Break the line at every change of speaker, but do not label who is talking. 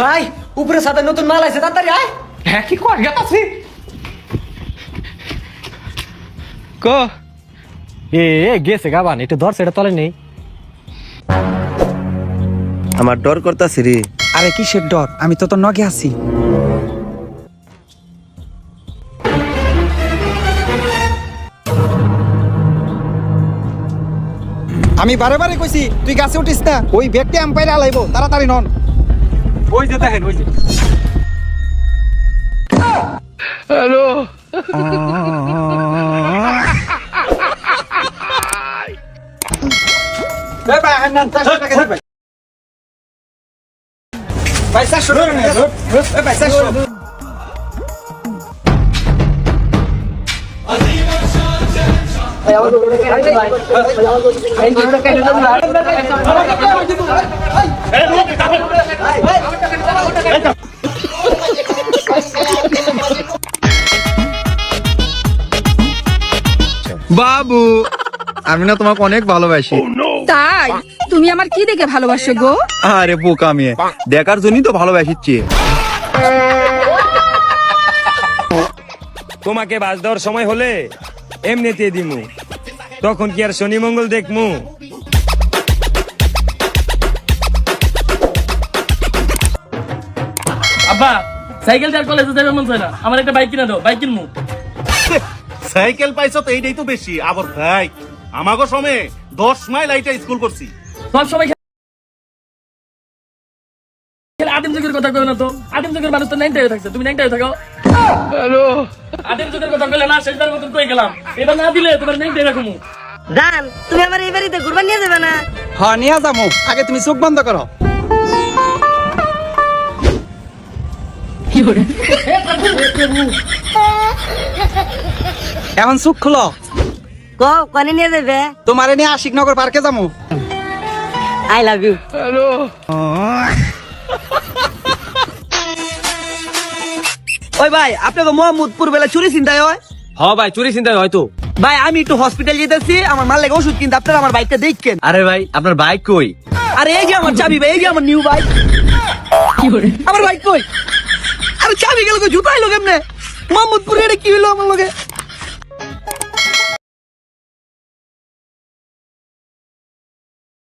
ভাই উপরে সাথে নতুন মাল আছে তাড়াতাড়ি আয়।
হ্যাঁ কি কর গেতাছি ক।
এ এ, গেছে গাবান একটু ধর সেটা তলে নেই।
আমার ডর করতাছি রে।
আরে কিসের ডর? আমি তো তোর নগে আছি। আমি বারে বারে কইছি তুই গাছে উঠিস না ওই ব্যক্তি আম্পায়ারে আলাইবো তাড়াতাড়ি নন।
ওই যে দেখেন ওই যে হ্যালো
ভাই স্যার শুনুন ভাই স্যার শুনুন
বাবু আমি না তোমাকে অনেক ভালোবাসি।
তাই? তুমি আমার কি দেখে ভালোবাসো গো?
আরে বোকা মেয়ে দেখার জন্যই তো ভালোবাসিচ্ছি।
তোমাকে বাস দেওয়ার সময় হলে এমনিতে দিমু। তখন কি আর শনি মঙ্গল দেখমু?
আব্বা সাইকেল চার কলেজে যাবে মন চায় না। আমার একটা বাইক কিনে দাও বাইক কিনবো
সাইকেল পাইছো তো এইটাই তো বেশি আবার ভাই আমাকে সময় দশ মাইল আইটা স্কুল করছি।
সব সময় আদিম যুগের কথা কই না তো। আদিম যুগের মানুষ তো নাইনটাই থাকছে। তুমি নাইনটাই থাকো। হ্যালো। আদিম যুগের কথা কইলে না শেষবার মতন কই গেলাম। এবার না দিলে তোমার নাইনটাই রাখব
জান তুমি আমার এই বাড়িতে ঘুরবার নিয়ে যাবে না?
হ নিয়ে যাব আগে তুমি চোখ বন্ধ করো। এখন সুখ খুলো।
কো কনে নিয়ে যাবে?
তোমারে নিয়ে আশিকনগর পার্কে যাব
আই লাভ ইউ।
ওই ভাই আপনাকে মোহাম্মদপুর বেলা চুরি চিন্তায় হয়?
হ ভাই চুরি চিন্তায় হয়তো
ভাই আমি একটু হসপিটাল যেতেছি আমার মাল লেগে ওষুধ কিনতে আপনারা আমার বাইকটা দেখছেন
আরে ভাই আপনার বাইক কই?
আরে এই যে আমার চাবি ভাই এই যে আমার নিউ বাইক আমার বাইক কই? আরে চাবি গেল কই জুতা এলো কেমনে? মোহাম্মদপুরে এটা কি হলো আমার লগে?